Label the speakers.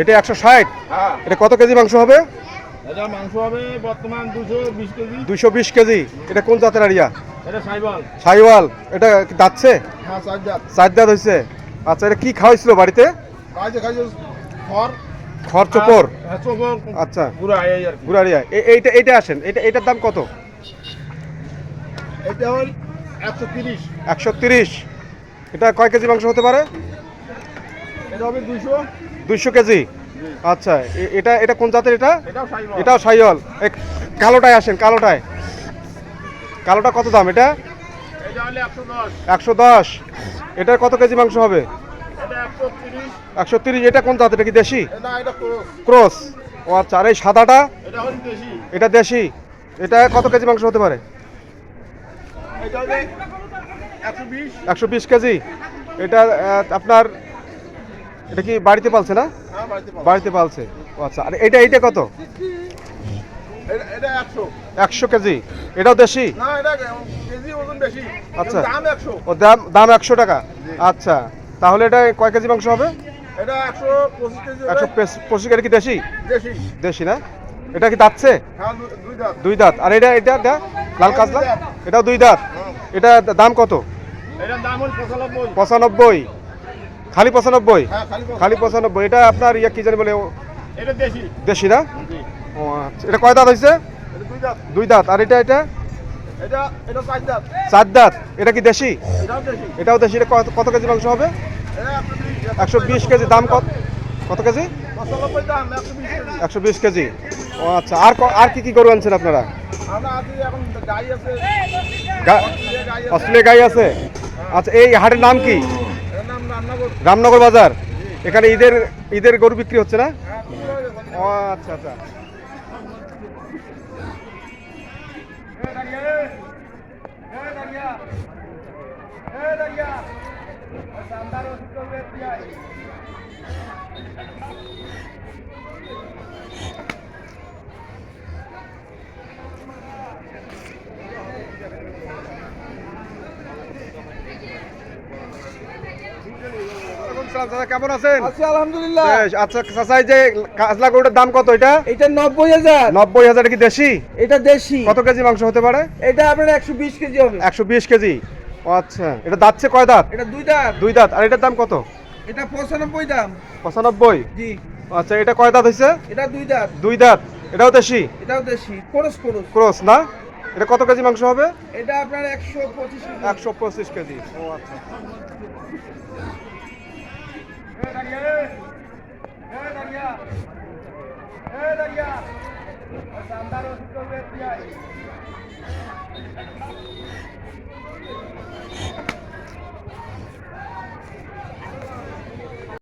Speaker 1: এটা একশো ষাট।
Speaker 2: হ্যাঁ।
Speaker 1: এটা কত কেজি মাংস হবে?
Speaker 2: এটা মাংস হবে বর্তমান দুশো বিশ কেজি।
Speaker 1: দুইশো বিশ কেজি। এটা কোন জাতের আরিয়া? সাইওয়াল। এটা দাচ্ছে
Speaker 2: হ্যাঁ চার
Speaker 1: দাঁত। হয়েছে আচ্ছা এটা কি খাওয়াইছিল বাড়িতে?
Speaker 2: খড়।
Speaker 1: চোপড়?
Speaker 2: হ্যাঁ
Speaker 1: আচ্ছা। এইটা এইটা আসেন। এটা এটার দাম কত?
Speaker 2: এটা হল একশো তিরিশ।
Speaker 1: একশো তিরিশ। এটা কয় কেজি মাংস হতে পারে?
Speaker 2: এটা হবে দুইশো।
Speaker 1: দুইশো কেজি? আচ্ছা এটা এটা কোন জাতের এটা?
Speaker 2: এটাও
Speaker 1: সাইওয়াল। কালোটায় আসেন কালোটায়। কালোটা কত দাম এটা?
Speaker 2: একশো দশ।
Speaker 1: এটার কত কেজি মাংস হবে?
Speaker 2: একশো তিরিশ।
Speaker 1: এটা কোন জাত? এটা কি দেশি?
Speaker 2: ক্রস।
Speaker 1: ও আচ্ছা আর এই সাদাটা?
Speaker 2: এটা দেশি।
Speaker 1: এটা কত কেজি মাংস হতে পারে?
Speaker 2: একশো বিশ।
Speaker 1: কেজি। এটা আপনার এটা কি বাড়িতে পালছে না?
Speaker 2: হ্যাঁ বাড়িতে
Speaker 1: পালছে। ও আচ্ছা আর এটা কত?
Speaker 2: এটা- এটা একশো।
Speaker 1: কেজি। এটাও দেশি? আচ্ছা। ও দাম দাম একশো টাকা? আচ্ছা তাহলে এটা কয় কেজি মাংস হবে?
Speaker 2: একশো পঁচিশ কেজি
Speaker 1: কি দেশি?
Speaker 2: দেশি।
Speaker 1: না? এটা কি দাঁতছে?
Speaker 2: হ্যাঁ দুই দাঁত।
Speaker 1: আর এটা এটা এটা? লাল কাজলা এটাও দুই দাঁত। এটা দাম কত?
Speaker 2: পঁচানব্বই।
Speaker 1: খালি পঁচানব্বই?
Speaker 2: হ্যাঁ খালি পঁচানব্বই।
Speaker 1: এটা আপনার ইয়া কি জানি বলে
Speaker 2: দেশি।
Speaker 1: না? ও আচ্ছা। এটা কয় দাঁত হয়েছে?
Speaker 2: দুই দাঁত।
Speaker 1: আর এটা এটা?
Speaker 2: চার দাঁত।
Speaker 1: এটা কি দেশি?
Speaker 2: এটাও দেশি।
Speaker 1: এটা কত কেজি মাংস হবে?
Speaker 2: একশো বিশ।
Speaker 1: কেজি। দাম কত? কত কেজি?
Speaker 2: একশো বিশ কেজি।
Speaker 1: ও আচ্ছা। আর ক- আর কি কি গরু আনছেন আপনারা?
Speaker 2: অস্ট্রেলিয়া গাই আছে।
Speaker 1: আচ্ছা এই হাটের নাম কি? রামনগর। বাজার? এখানে ঈদের ঈদের গরু বিক্রি হচ্ছে না। ও আচ্ছা আচ্ছা। চাচা কেমন আছেন?
Speaker 3: আছি আলহামদুলিল্লাহ।
Speaker 1: বেশ, আচ্ছা চাচা এই যে কাজলা গরুটার দাম কত এটা?
Speaker 3: এটা নব্বই হাজার।
Speaker 1: নব্বই হাজার কি দেশি?
Speaker 3: এটা দেশি।
Speaker 1: কত কেজি মাংস হতে পারে?
Speaker 3: এটা আপনার একশো বিশ কেজি হবে।
Speaker 1: একশো বিশ কেজি। আচ্ছা। এটা দাঁতছে কয় দাঁত?
Speaker 3: এটা দুই দাঁত।
Speaker 1: দুই দাঁত। আর এটার দাম কত?
Speaker 3: এটা পঁচানব্বই দাম।
Speaker 1: পঁচানব্বই?
Speaker 3: জি।
Speaker 1: আচ্ছা এটা কয় দাঁত হয়েছে
Speaker 3: এটা দুই দাঁত।
Speaker 1: দুই দাঁত। এটাও দেশি?
Speaker 3: এটাও দেশি।
Speaker 1: ক্রস না? এটা কত কেজি মাংস হবে?
Speaker 3: এটা আপনার একশো পঁচিশ
Speaker 1: একশো পঁচিশ কেজি। ও আচ্ছা।
Speaker 2: Andaros,